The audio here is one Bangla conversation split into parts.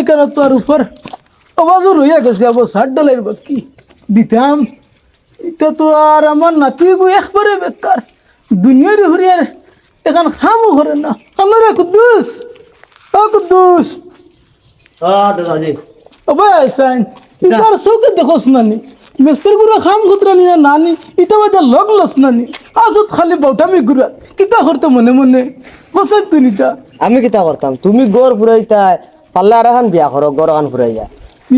এখানে তো আর উপর আওয়াজও রইয়া গেছে আবার সার ডালের বাকি দিতাম এটা তো আর আমার নাতি একবারে বেকার। দুনিয়ার হরিয়ার এখান খামও করে না আমার কুদ্দুস ও কুদ্দুস দাদাজি অবে আইসাইন ইতার চৌকে দেখোস নানি মেস্তর গুড়া খাম খুতরা নিয়ে নানি ইটা বাদে লগ লস নানি। আসত খালি বৌটামি গুড়া কিতা করতে মনে মনে? বসাই তুই নিতা আমি কিতা করতাম? তুমি গড় ফুরাইতা পাল্লা আর এখন বিয়া করো গড় এখন ফুরাই যা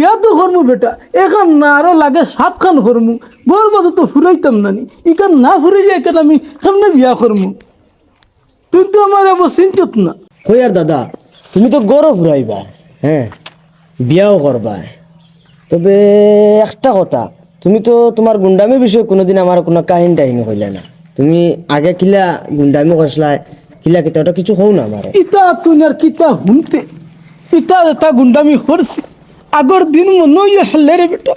ইয়া তো করমু বেটা এখান না আরও লাগে সাত খান করমু। গোর বাজে তো ফুরাইতাম নানি ইখান না ফুরাই যায় আমি সামনে বিয়া করমু? তুই তো আমার আবার চিন্তিত না। কই আর দাদা তুমি তো গড়ও ফুরাইবা হ্যাঁ বিয়াও করবা। তবে একটা কথা তুমি তো তোমার গুন্ডামির বিষয়ে কোনোদিন আমার কোনো কাহিনী টাহিনী কইলে না। তুমি আগে কিলা গুন্ডামি করছিলা কিলা কিতা ওটা কিছু হও না আমার। ইতা তুই আর কিতা হুনতে ইতা এটা গুন্ডামি করছি আগর দিন মনে ইয়ে হেলে রে বেটা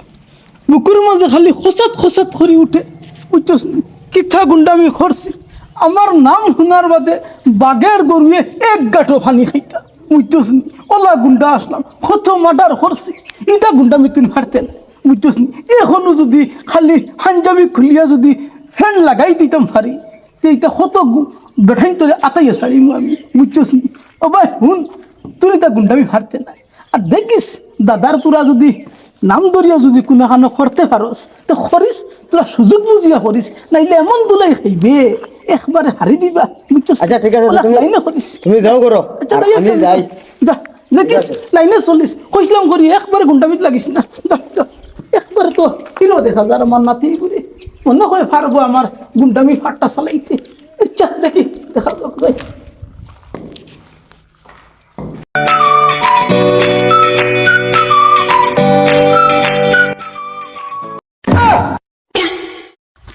বুকুর খালি খসাত খসাত করি উঠে। বুঝছস? কিথা গুন্ডামি আমার নাম শোনার বাদে বাঘের গরুয়ে এক গাঁঠো ফানি খাইতা। বুঝছস ওলা গুন্ডা আসলাম কত মার্ডার করছি ইটা গুন্ডামি তুই মারতেন বুঝছস এখনও যদি খালি হাঞ্জাবি খুলিয়া যদি ফ্যান লাগাই দিতাম পারি এইটা কত বেঠাই তোরে আতাইয়া সারিম আমি। বুঝছস ও ভাই হুন তুই তা গুন্ডামি হারতে নাই। আর দেখিস দাদার তোরা যদি নাম ধরিয়া যদি কোনোখানো করতে পারস তো করিস তোরা সুযোগ বুঝিয়া করিস নাইলে এমন দুলাই খাইবে একবারে হারি দিবা। আচ্ছা, ঠিক আছে, তুমি- লাইনে করিস তুমি যাও করো আচ্ছা, আমি যাই। দেখিস লাইনে চলিস কইসলাম করি একবারে গুন্ডামিত লাগিস না। একবারে তো হিরো দেখা যার আমার নাতি করে মনে হয় পারব আমার গুন্ডামি ফাটটা চালাইতে আচ্ছা দেখি দেখা যাক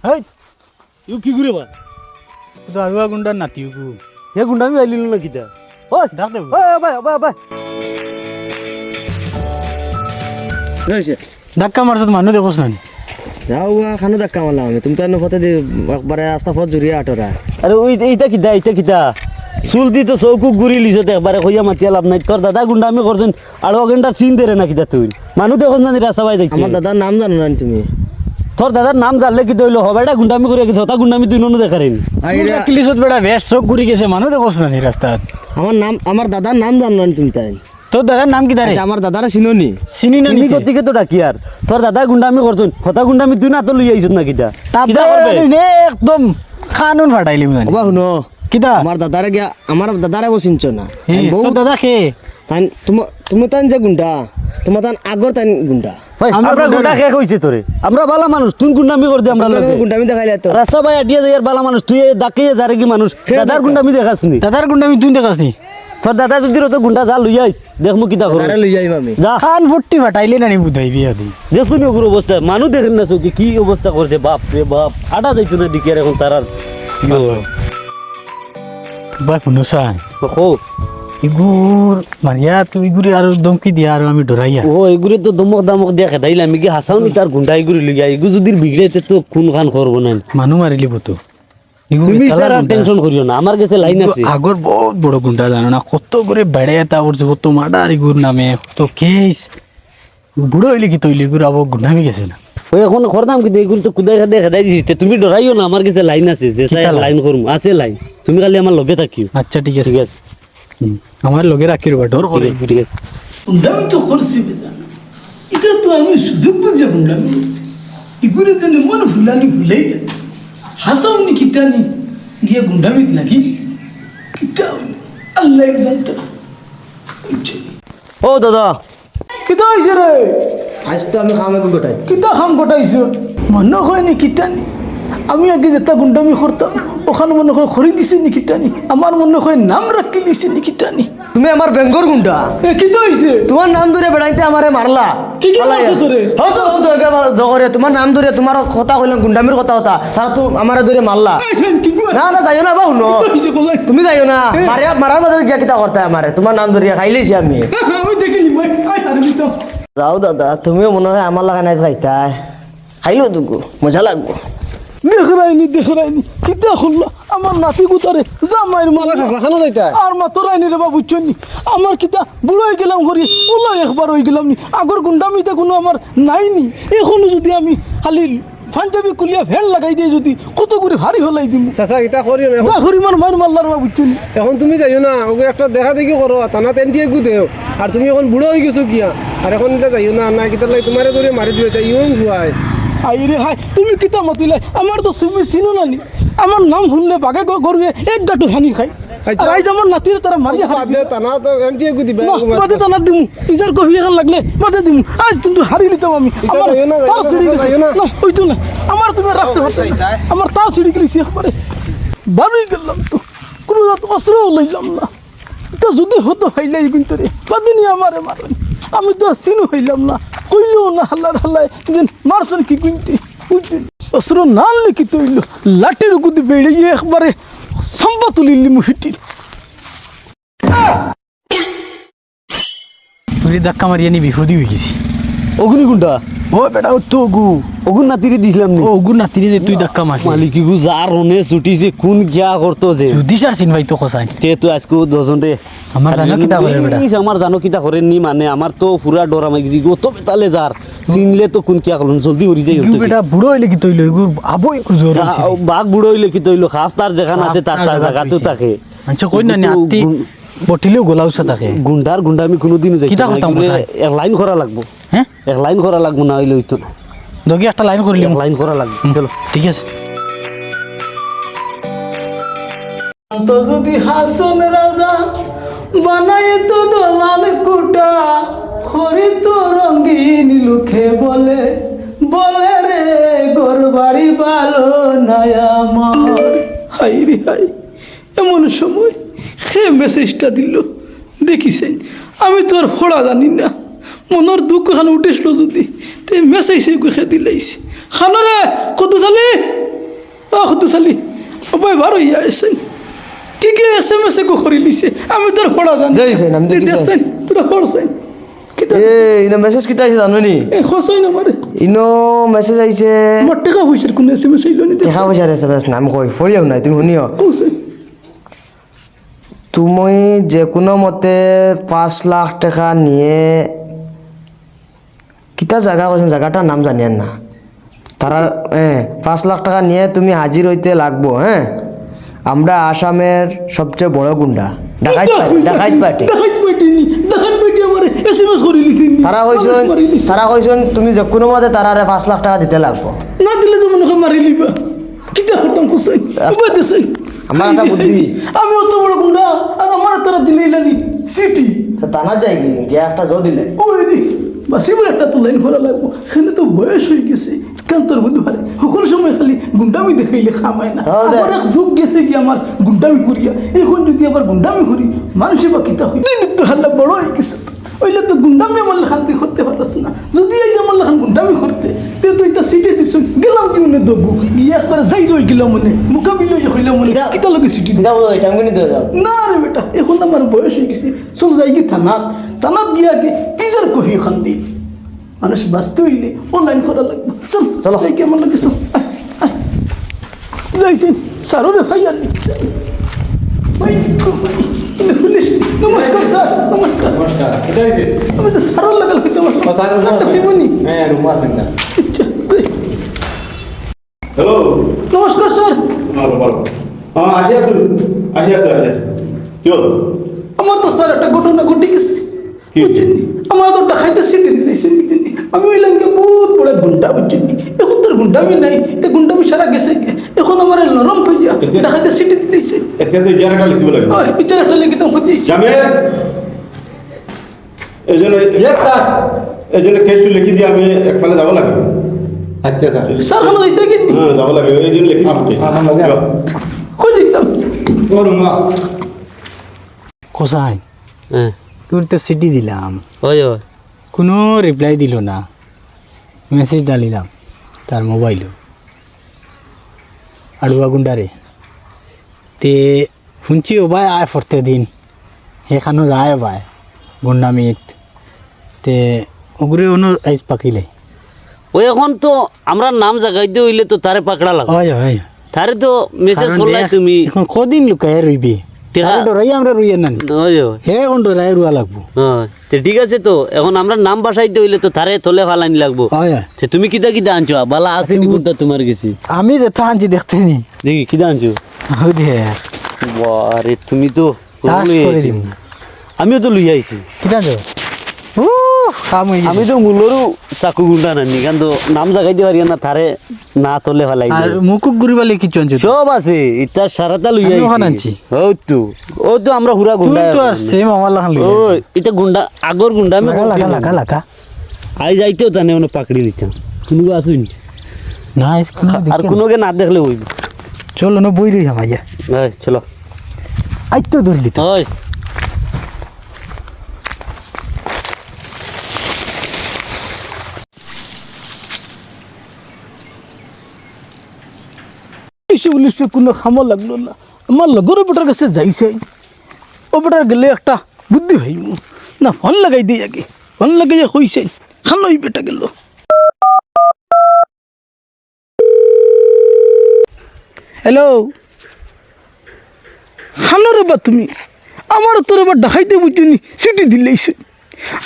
হেই ইউ কি করে বা তো আগুয়া গুন্ডার নাতি গু হে গুন্ডামি আইলিল না কিতা ওই ডাক দেব। ওই ভাই ভাই ভাই ধাক্কা মারছত মানুহ দেখোস না যাও খানো ধাক্কা মারলাম আমি। তুমি তো এনে ফতে দি একবারে আস্তা ফত জুড়িয়া আটরা আরে ওই এইটা কিতা এইটা কিতা চুল দি তো চৌকু গুড়ি লিছত একবারে কইয়া মাতিয়া লাভ নাই তোর দাদা গুন্ডা আমি করছেন আর ঘণ্টার চিন দেরে না কিতা তুই। মানুষ দেখোস না রাস্তা পাই দেখছি আমার দাদার নাম জানো না তুমি? তোর দাদার নাম জানলে কি তৈল হবে? এটা গুন্ডামি করে গেছে ওটা গুন্ডামি তুই ননু দেখারেন। কিলিছত বেড়া বেশ চোখ ঘুরি গেছে মানুহ দেখোস না রাস্তাত? আমার নাম আমার দাদার নাম জানো না তুমি তাই। তোর দাদার নাম কি তারে আমার দাদারা চিননি চিনি না চিনি নিতে? তো ডাকি আর? তোর দাদা গুন্ডামি করছুন হতা গুন্ডামি তুই না তো লই আইছত না কিতা একদম খানুন ফাটাইলি মানে। বাবা শুনো। কিতা? আমার দাদারে গিয়া আমার দাদারে বো চিনছ না। বহুত দাদা খে তাই তোমার তুমি তান যে গুন্ডা তোমার তান আগর তান গুন্ডা। আমরা গুন্ডা কে কইছে তোরে? আমরা বালা মানুষ তুই গুন্ডামি করে দে আমরা গুন্ডামি দেখাইলে তো। রাস্তা ভাই আটিয়া যাইয়ার বালা মানুষ তুই ডাকে যারে কি মানুষ? দাদার গুন্ডামি দেখাস নি দাদার গুন্ডা আমি তুই দেখাস নি তোর দাদা যদি রতো গুন্ডা যা লই আইস। দেখ মু কিতা করো লই আইম আমি। যা। খান ফুট্টি ফাটাইলে না নি বুধাই বিয়া দি। যে শুনি ওগুর অবস্থা মানুষ দেখেন না চোখে কি অবস্থা করছে বাপ রে বাপ। আটা যাইতো না দিকে এখন তারার। শুনো চাই ও। ইগুর মারিয়া তুই ইগুরি আর দমকি দিয়া আর আমি ডরাইয়া। ও এগুলো তো দমক দামক দিয়া খেদাইলে আমি কি হাসাও নি তার গুন্ডা এগুলো লইয়া এগু যদি বিগড়েতে তো কোন খান করব না মানুহ মারিলি বতো তুমি তার টেনশন করিও না আমার কাছে লাইন আছে। আগর বহুত বড় গুন্ডা জানো না কত করে বেড়ে এটা করছে কত মার্ডার ইগুর নামে কত কেস বুড়ো হইলে কি তৈলি ইগুর আবার গুন্ডামি গেছে না। ওই এখন করতাম কিন্তু এগুলো তো কুদাই খাদে খেদাই দিছি তুমি ডরাইও না আমার কাছে লাইন আছে যে লাইন করুম আছে লাইন। তুমি খালি আমার লগে থাকিও। আচ্ছা ঠিক আছে। ঠিক আছে। আমার লগে রাখি রবা ডর করে গুন্ডামি তো করছি এটা তো আমি সুযোগ বুঝিয়া গুন্ডামি করছি। ইগুরে যেন মন ভুলানি ভুলেই গেল। হাসাওনি কিতানি গিয়ে গুন্ডামিত লাগি। কিতা আল্লাহ জানতো ও দাদা। কিতা হয়েছে রে? আজ তো আমি খামে গোটাই কিতা খাম কটাইছ মনে হয় নি কিতানি। আমি আগে যেটা গুন্ডামি করতাম ওখানে মনে হয় খরি দিছে নি কিতানি আমার মনে হয় নাম রাখতে দিছে নি কিতানি তুমি আমার বেঙ্গর গুন্ডা এ কিতা হয়েছে তোমার নাম ধরে বেড়াইতে আমারে মারলা কি কি মারছো তোরে? হতো ধরে তোমার নাম ধরে তোমার কথা কইলাম গুন্ডামির কথা কথা তারা তো আমারে ধরে মারলা কি? না না যাইও না কিতা তুমি যাইও না। মারিয়া মারার মাঝে গিয়া কিতা করতে আমারে তোমার নাম ধরিয়া খাইলেছি আমি। আমি তো। যাও দাদা তুমিও মনে হয় আমার লাগা নাই খাইতা খাইলো তোকু মজা লাগবো। দেখরাইনি দেখরাইনি। কিতা খুললো আমার নাতি গুতারে জামাইর মালা খানো যাইতা আর মা তোরাইনি রে বাবু চন্নি আমার কিতা বুড়ো হয়ে গেলাম ঘরে ওলা একবার হয়ে গেলাম নি। আগর গুন্ডামিতে কোনো আমার নাইনি এখনও যদি আমি খালি পাঞ্জাবি কুলিয়া ফ্যান লাগাই দিয়ে যদি কত করে ভারী হলাই দিম। চাচা ইটা করিও না যা করি মার মার মাল্লার বাবু চন্নি এখন তুমি যাইও না ওকে একটা দেখা দেখি করো টানা তেন দিয়ে গুদেও আর তুমি এখন বুড়ো হয়ে গেছো কিয়া? আর এখন এটা যাইও না না কিতার লাগে তোমারে ধরে মারি দিবে এটা ইউন ভুয়ায় হাই রে হাই তুমি কিতা মতিলাই আমার তো তুমি চিনো নানি আমার নাম শুনলে বাঘে গরুয়ে এক গাঁটু হানি খাই আচ্ছা। আর আইজ আমার নাতির তারা মারিয়া বাদ হারি টানা তো এন দিয়ে গুদিবে মাঝে টানা দিমু। ইজার কফি এখন লাগলে মাঝে দিমু। আজ কিন্তু হারি নিতাম আমি। আমার তার সিঁড়ি গেছে না। না ওইতো না। আমার তুমি রাখতে পারতে না। আমার তার সিঁড়ি গেছি একবারে ভালোই গেলাম তো। কোনো জাত অস্ত্রও লইলাম না। তা যদি হতো হাইলাই কিন্তু রে কদিনই আমারে মারেন আমি তো আর চিনু হইলাম না। না মারছেন কি না লিখি তৈল? লাঠির গুদি বেড়িয়ে একবারে তুলিলি মুহিটির তুই ধাক্কা মারিয়ে হয়ে গেছি। অগুনি ও বেটা তো গু অগুন নাতিরে দিছিলাম নি। গু নাতিরে যে তুই ধাক্কা মারি মালিকি গু যার হনে ছুটিছে কোন গিয়া করতো যে? যদি সার চিন ভাই তো খসাই তে তো আজকে দশজন রে আমার জানো কিতা করে বেটা? আমার জানো কিতা করেন নি মানে? আমার তো পুরা ডরা মাই গেছি গো তো বেতালে যার চিনলে তো কোন কিয়া করলেন জলদি উড়ি যাই ইগু বেটা বুড়ো হইলে কি তৈল ইগু আবই জোর বাঘ বুড়ো হইলে কি তৈল খাস তার যেখান আছে তার তার জায়গাতো থাকে। আচ্ছা কই না নাতি গুন- গোলাউসা থাকে। গুন্ডার গুন্ডা আমি কোনোদিনও যাই কিতা করতাম এক লাইন করা লাগবো। হ্যাঁ এক লাইন করা লাগবো না হইলে হইতো না দগি একটা লাইন করিলি লাইন করা লাগবে চলো। ঠিক আছে। তো যদি হাসন রাজা বানাই তো দলাল কুটা খরি তো রঙিন লুখে বলে। বলে রে, গোর বাড়ি নাই আমার। হাই রে হাই, এমন সময় সে মেসেজটা দিল। দেখিছেন, আমি তো আর ফোড়া জানি না। মনের দুঃখ খান উঠেছিল যদি, তে মেসেজ সে গুখে দিলাইছে। খানরে কত চালি? ও কত চালি? ওবাই বার হইয়া কি এস এম এস কো করি লিছে আমি তোর পড়া জানি। দেইছেন, আমি দেখিছেন। দেখছেন তোরা পড়ছেন কিতা? এ ইনো মেসেজ কিটা আইছে জানো নি? এ খসই না মারে ইনো মেসেজ আইছে আমার টাকা পয়সার কোনো এস এম এস আইলো নি? দেখা পয়সার এসএমএস নাম কই ফরিয়াও নাই তুমি শুনিও তুমি যে কোনো মতে পাঁচ লাখ টাকা নিয়ে কিতা জায়গা কৈছো জায়গাটার নাম জানি না। তারা হ্যাঁ পাঁচ লাখ টাকা নিয়ে তুমি হাজির হইতে লাগবো হ্যাঁ আমরা আসামের সবচেয়ে বড় গুন্ডা। ডাকাইত পার্টি ডাকাইত পার্টি। ডাকাইত পার্টি নি ডাকাইত পার্টি আমার এস এম এস করি তারা তারা তুমি যে কোনো মতে তারারে পাঁচ লাখ টাকা দিতে লাগবো। না দিলে তো মনে হয় মারি লিবা। করতাম দেছেন আমার একটা বুদ্ধি। আমি অত বড় গুন্ডা আর আমার তারা দিলে ইলানি সিটি। তো কি গিয়ে একটা জো দিলে। ওই রে বাসিবার একটা তো লাইন করা লাগবো। সেখানে তো বয়স হয়ে গেছে। কেন তোর বুঝতে পারে সকল সময় খালি গুন্ডামি দেখাইলে খামায় না। হ্যাঁ, আবার এক যুগ গেছে কি আমার গুন্ডামি করিয়া এখন যদি আবার গুন্ডামি করি মানুষে বা কিতা হই তো হাল্লা বড় হয়ে গেছে ওইলে তো গুন্ডামি আমার লেখান তুই করতে পারস না। যদি এই যে আমার লেখান গুন্ডামি করতে তে তুই তা সিটে দিস গেলাম কি উনি দগু? গিয়ে একবারে যাই রই গেলাম মনে মুকাবিল হইলাম মনে কিতা- লগে সিটি এটা আমি না রে বেটা এখন আমার বয়স হয়ে গেছে চল যাই কি থানাত। থানাত গিয়া কে পিজার কফি খান দি? মানুষ বাঁচতে হইলে অনলাইন করা লাগবে। চল চলো। যাই কি আমার লাগে চল। যাইছেন। সারো রে ভাই আর। নমস্কার স্যার। নমস্কার। নমস্কার। কেটে হয়েছে আমি তো সারোর লাগাল হইতে পারলাম স্যার সারটা দিবনি হ্যাঁ রুমা আছেন না আচ্ছা, দে। হ্যালো। নমস্কার স্যার। হ্যাঁ আমার তো স্যার একটা ঘটনা ঘটে গেছে। কি? আমার তো ডাকাইতে সিটি দিতেছে বুঝছেন? আমি ওই লাইনকে বহুত বড় গুন্ডা বুঝছেন এখন তোর গুন্ডামি নাই তো গুন্ডামি সারা গেছে। কে? এখন আমার এই নরম হইয়া ডাকাইতে সিটি দিতেছে। এতিয়া তো এটা লিখিব লাগিব বিচার একটা লেগে তো হয়ে জামিল! এজনে ইয়েস স্যার এজনে কেছটো লিখি দিয়ে আমি একফালে যাব লাগিব। আচ্ছা স্যার। স্যার আমার যাইতে কিন্তু হ্যাঁ যাব লাগিব। এইজন লিখি দিম কেছ। হ্যাঁ, হ্যাঁ, হ্যাঁ। কই যেতাম ও হ্যাঁ। তোর তো সিটি দিলাম। ওই ওই। কোনো রিপ্লাই দিল না। মেসেজ ডালিলাম তার মোবাইলও আড়ুয়া গুন্ডারে। তে শুনছি ও ভাই আয় ফরতে দিন। সেখানো যায় ভাই গুন্ডামিত তে ওগুলো অনু আইস পাকিলে। ওই এখন তো আমরা নাম জাগাইতে হইলে তো তারে পাকড়া লাগবে। হয় হয় তারে তো মেসেজ করলাই তুমি। এখন কদিন লুকায় রইবি? ঠিক আছে তো এখন আমরা নাম বাসাইতে হইলে তো তারে তলে ফালানি লাগবো। তুমি কিতা কিতা আনছো? বালা আছে কোনটা তোমার গেছি। আমি যেটা আনছি দেখতে নি। দেখি কিতা আনছো? আরে তুমি তো। আমিও তো লুই আইছি। কিতা হই আমি তো মূলরও চাকু গুন্ডা নানি কারণ তো নাম জাগাইতে পারি না তারে না তলে ফেলাই আর মুকুক গুরিবালে কি চঞ্চ সব আছে ইটা সারাটা লই আইছি ওখানে আনছি। ও তো ও তো আমরা হুরা তুই গুন্ডা তো আর সেম আমার লাগান লই ও এটা গুন্ডা আগর গুন্ডা আমি লাগা লাগা লাগা আই যাইতেও জানে ওনে পাকড়ি নিতাম কোনো আসুন না? আর কোনোকে না দেখলে হইব চলো না বই রই আমাইয়া এই, চলো। আই তো ধরলি তো ওই পুলিশে পুলিশে কোনো খামো লাগল না। আমার লগর বেটার কাছে যাইছে। ও গেলে একটা বুদ্ধি হইম না, ফোন লাগাই দিই আগে। ফোন লাগাইয়া হইছে খান ওই বেটা গেল। হ্যালো খানো বা তুমি? আমার তোর এবার দেখাইতে বুঝছনি সিটি দিলেইছে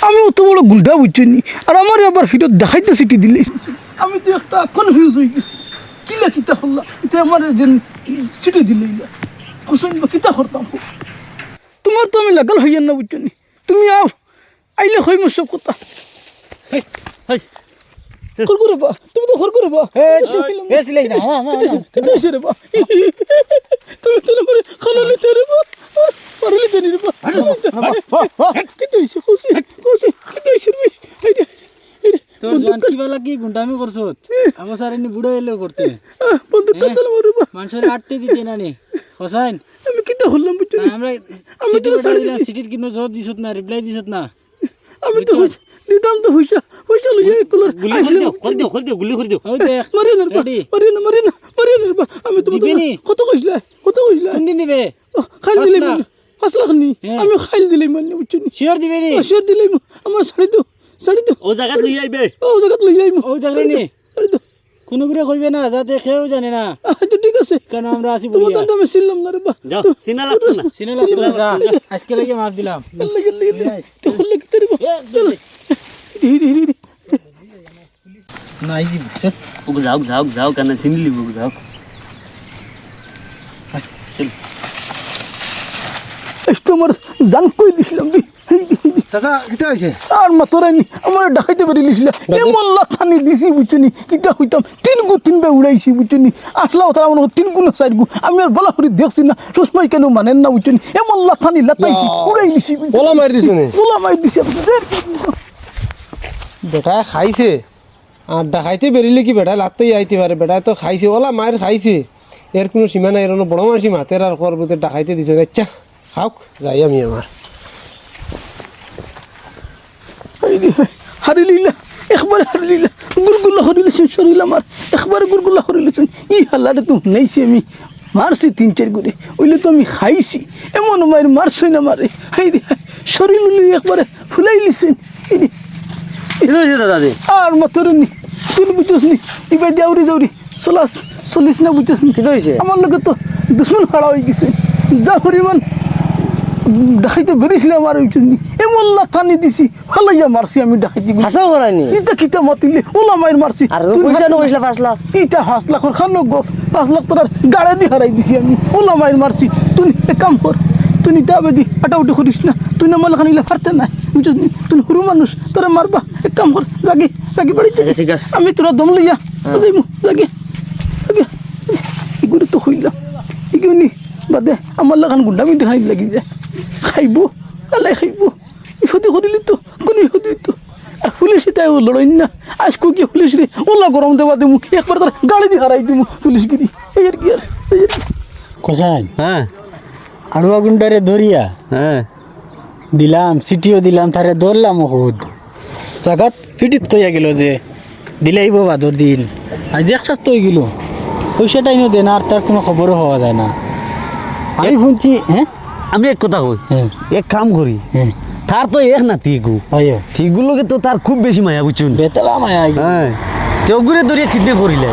আমি অত বড় গুন্ডা বুঝছনি আর আমার আবার ফিরত দেখাইতে সিটি দিলেইছে আমি তো একটা কনফিউজ হয়ে গেছি। কিলা কিতা হল্লা ইতে আমার যেন সিটি দিলেই না খুশন বা কিতা করতাম হোক তোমার তো আমি লাগাল হইয়ান না বুঝছনি তুমি আও আইলে হই মোর সব কথা খর করে বা তুমি তো খর করে বা কেটে হয়েছে রে বা তুমি তো আমার খানা নিতে রে বা পারলি তো রে বা কেটে হয়েছে খুশি খুশি কেটে হয়েছে রে এই রে, এই রে, তোর জান কি বালা কি গুন্ডামি করছত আমার সার এনে বুড়ো এলো করতে। বন্দুক কান্দাল মারে মানুষের আটতে দিতে নানি। হোসাইন আমি কিতা হলাম বুঝছনি আমরা আমি তো ছাড়ি দিছি। সিটির দিছত না রিপ্লাই দিছত না। আমি তো দিতাম তো হইসা হইসা লইয়া কলর গুলি করে দিও করে দিও করে গুলি করে দিও। মারি না রে বা Ready? মারি না মারি না মারি না আমি তো কত কইলা কত কইলা কোন দিন দিবে খাইল দিলে পাঁচ লাখ? পাঁচ লাখ নি হ্যাঁ। আমি খাইল দিলে মানে বুঝছনি শিওর দিবে নি? শিওর দিলে আমার শাড়ি তো শাড়ি তো। ও জায়গা লই আইবে ও লই জায়গা নি? কোনো করে কইবে না যাতে খেয়েও জানে না। ঠিক আছে। কেন আমরা আছি তোমার তো আমি ছিলাম না রে বা যাও সিনা লাগতো না। সিনে লাগতো না। আজকে লাগে মাফ দিলাম। লাগে লাগে তো লাগে তেরি বা চল হিরি হিরি নাই কি চল ওকে যাও যাও যাও কেন চিনলি ওকে যাও এই তো জান কই লিছিলাম রে চাচা কিতা হয়েছে আর মাতরানি আমার ডাকাইতে পারি লিছিলা এমন লাখানি দিছি বুঝছনি কিতা হইতাম তিন গু তিন বে উড়াইছি বুঝছনি আসলা তার আমার তিন গুণ চার গু আমি আর বলা করে দেখছি না সুষমাই কেন মানেন না বুঝছনি এমন লাখানি লাতাইছি উড়াই লিছি ওলা মারি দিছো বেটা খাইছে। আর ডাকাইতে বেরিলে কি বেটা? আইতে পারে বেটা তো খাইছে। ওলা মায়ের খাইছে। এর কোনো সীমা নাই এর বড় মানুষই মাতের আর করবতে ডাকাইতে দিছে। আচ্ছা খাওক যাই আমি আমার হারিলিলা একবার হারিলিলা গুরগুল্লা হরিলেছেন শরীর আমার। একবার গুরগুল্লা হরিলেছেন ই হাল্লাটা তো নেইছি আমি। মারছি তিন চার করে ওইলে তো আমি খাইছি। এমন মায়ের মারছই না মারে হাই রে শরীর উলি একবারে ফুলাই লিছেন দাদা আর মাতর নি। তুই বুঝছস নি। ইবাই দেউরি দেউরি। চলাস চলিস না বুঝছস নি? আমার লগে তো দুশ্মন খাড়া হয়ে গেছে। যা পরিমাণ ডাকাইতে বেরিয়েছিলাম আর বুঝছস নি এমন লাথানি দিছি ফালাইয়া মারছি আমি ডাকাইতে হাসাও করায়নি ইটা কিতা মাতিলে ওলা মাইর মারছি। আর তুই পয়সা নো কইসলা পাঁচ লাখ ইটা পাঁচ লাখর খানো গপ পাঁচ লাখ তোর গাড়ে দিয়ে হারাই দিছি আমি। ওলা মাইর মারছি। তুই এক কাম কর তুই নিতে হবে দি আটা উঠে করিস না। তুই না মালাখান ইলা পারতে না নি তুই সরু মানুষ তোরা মারবা। এক কাম কর জাগে জাগে বাড়ি আচ্ছা, ঠিক আছে। আমি তোরা দম লইয়া যাইমু জাগে জাগে। এগুলো তো হইলাম এগুলি বাদে আমার লাগান গুন্ডামি দেখাই লাগি যায়। খাইব আলাই খাইব। ইহুদি করিলি তো কোনো ইহুদি তো আর পুলিশ তাই ও লড়াই না। আজকে কি পুলিশ রে? ওলা গরম দেওয়া দিমু একবার তার গাড়ি দিয়ে হারাই দিমু পুলিশ গিরি। এই আর? কি? আর। কোসাইন হ্যাঁ। আড়ুয়া গুন্ডারে ধরিয়া? হ্যাঁ। দিলাম সিটিও দিলাম তারে ধরলাম ওষুধ জাগাত ফিটিত কইয়া গেল যে দিলেই বাদর দিন। আজ এক সপ্তাহ হয়ে গেল পয়সাটাই নো দেন আর তার কোনো খবরও হওয়া যায় না। আমি শুনছি হ্যাঁ? আমি এক কথা কই হ্যাঁ। এক কাম করি। হ্যাঁ। তার তো এক না তিগু হয় তিগুলোকে তো তার খুব বেশি মায়া বুঝছুন? বেতলা মায়া হ্যাঁ। তে ওগুরে ধরিয়া কিডন্যাপ করিলে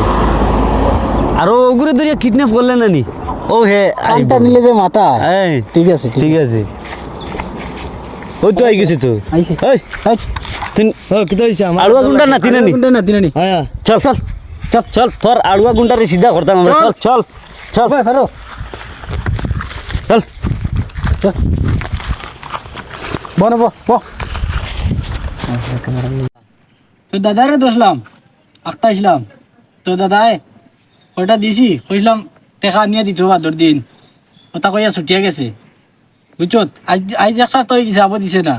আর ওগুরে ধরিয়া কিডন্যাপ করলে না নি? ও হে কানটা নিলে যে মাথা। এই, ঠিক আছে ঠিক আছে। ওই তো আই গেছে তো। আইছে। এই আছে তুই কিতা হইছে আমার? আড়ুয়া গুন্ডা নাতি নানি কোনটা না দিনানি হ্যাঁ। চল চল চল চল তোর আড়ুয়া গুন্ডারে সিধা করতাম আমরা। চল। চল চল ভাই ফারো বনো বো বো তো দাদারে দোষলাম একটা আসলাম তো দাদাই ওটা দিছি কইলাম টেকা নিয়ে দিত বাদর দিন। ওটা কইয়া ছুটিয়া গেছে। বুঝছত আজ আজ একটা তো যাব দিছে না।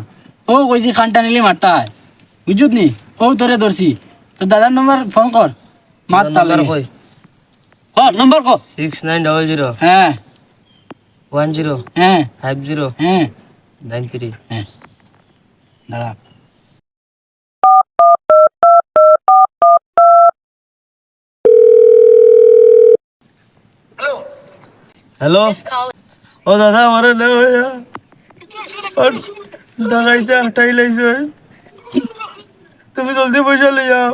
ও কইছি খানটা নিলি মারতা হয় বুঝছত নি ও তোরে ধরছি তো দাদার নম্বর ফোন কর মাত তালে নম্বর কর সিক্স নাইন ডবল জিরো হ্যাঁ ওয়ান জিরো হ্যাঁ। ফাইভ জিরো হ্যাঁ। নাইন থ্রি দাঁড়া। হ্যালো ও দাদা আমার ডাকাইতে হাঁটাই লাইছে তুমি জলদি পয়সা লই যাও।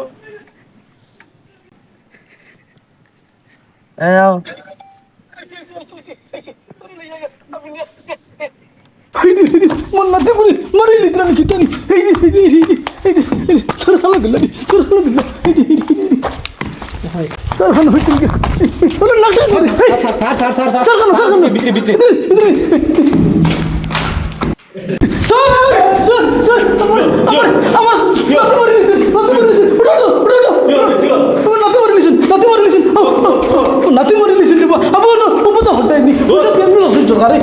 এই আও মন নাতে করে মারি লিত্র আমি খিতানি এই রে, এই রে, এই রে, এই রে, এই রে, সর খালা দিল সর খালা দিল সর খালা হইতে কি ওরে লাগা স্যার স্যার স্যার স্যার সর খালা সর খালা ভিতরে ভিতরে স্যার স্যার স্যার আমার আমার নাতে মারি লিছেন নাতে মারি লিছেন উঠো উঠো উঠো আমার নাতে মারি লিছেন নাতে মারি লিছেন নাতে মারি লিছেন রে বাবা না উপর তো হটাই নি ওসব কেন আছে সরকারে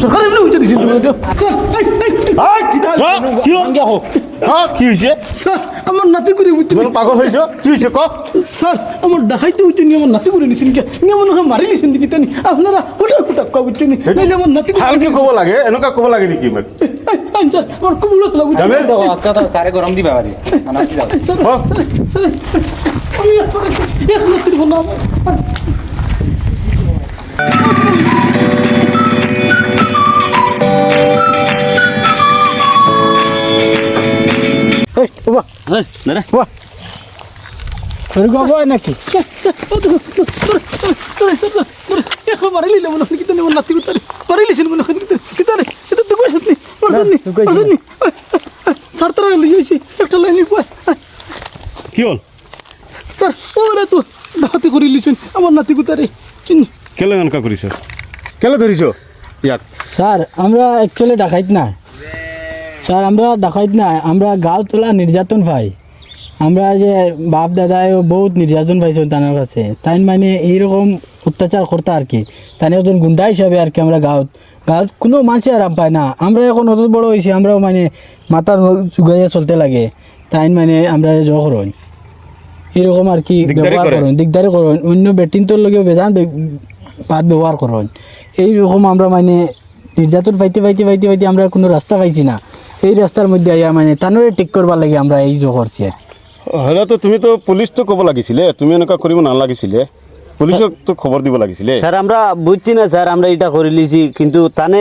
সরকারে এমনি উঠে হ্যাঁ কি হয়েছে স্যার আমার নাতি করে তুমি পাগল হয়েছ কি হয়েছে ক স্যার আমার দেখাইতে হইতে নিয়ে আমার নাতি করে নিছেন কে নিয়ে মনে হয় মারি নিছেন দিকে তানি আপনারা হুটার ফুটাক কয়া বুঝতে নি নাইলে আমার নাতি করে ভালকে ক'ব লাগে এনেকুৱা ক'ব লাগে নেকি আইন স্যার আমার কুমুলত লাগু যাবে দেখো আজকে তো স্যারে গরম দিবা পারি আমার কি যাবে স্যার। স্যার আমি এক নাতির বললাম লিখবা কি হ'ল? স্যার ওরা তো ডাকাতি করে লিছেন আমার নাতি কুতারে চিনি। কেলে এনেকুৱা কৰিছ কেলে ধৰিছ ইয়াক। স্যার আমরা অ্যাকচুয়ালি ডাকাইত না। স্যার আমরা ডাকাইত না আমরা গাঁও তোলা নির্যাতন পাই আমরা যে বাপ দাদায় বহুত নির্যাতন পাইছো তার কাছে। তাই মানে এইরকম অত্যাচার করতে আর কি। তাই একজন গুন্ডা হিসাবে আর কি আমরা গাঁত গাঁত কোনো মানুষই আরাম পায় না। আমরা এখন অত বড় হয়েছি আমরাও মানে মাথার চুগাইয়া চলতে লাগে। তাই মানে আমরা জ করুন এরকম আর কি ব্যবহার করে। করুন দিগদারি করুন অন্য বেটিন তোর লগে বেজান পাত ব্যবহার করুন এইরকম আমরা মানে নির্যাতন পাইতে পাইতে পাইতে পাইতে আমরা কোনো রাস্তা পাইছি না। এই রাস্তার মধ্যে আইয়া মানে টানরে ঠিক করবার লাগে আমরা এই যে করছি আর কি। হ'লেতো তুমিতো পুলিচটো ক'ব লাগিছিলে তুমি এনেকুৱা কৰিব নালাগিছিলে। পুলিচক তো খবৰ দিব লাগিছিলে। স্যার আমরা বুঝছি না স্যার আমরা এটা করে লিছি কিন্তু তানে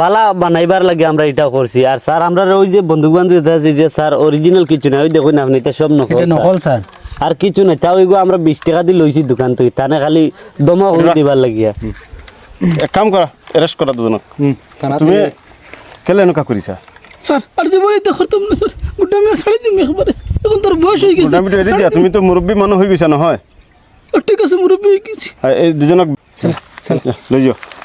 বালা বানাইবার লাগে আমরা এটা করছি। আর স্যার আমরা ওই যে বন্ধু বান্ধব যে স্যার অরিজিনাল কিছু না ওই দেখুন না আপনি এটা সব নকল এটা। নকল স্যার। আর কিছু নাই তাও এগুলো আমরা বিশ টাকা দিয়ে লইছি দোকান থেকে তানে খালি দমা করে দিবার লাগিয়া এক কাম কৰা এৰেষ্ট কৰা দুজনক। তুমি কেলে এনেকুৱা কৰিছা? স্যার আর বই তো করতাম না স্যার গুড্ডা আমি ছাড়ি দিম একবারে এখন তোর বয়স হয়ে গেছে আমি রেডি দিয়া তুমিতো মুৰব্বী মানুহ হৈ গৈছা নহয় ঠিক আছে মুরব্বী হয়ে গেছি এই দুজনক লৈ যোৱা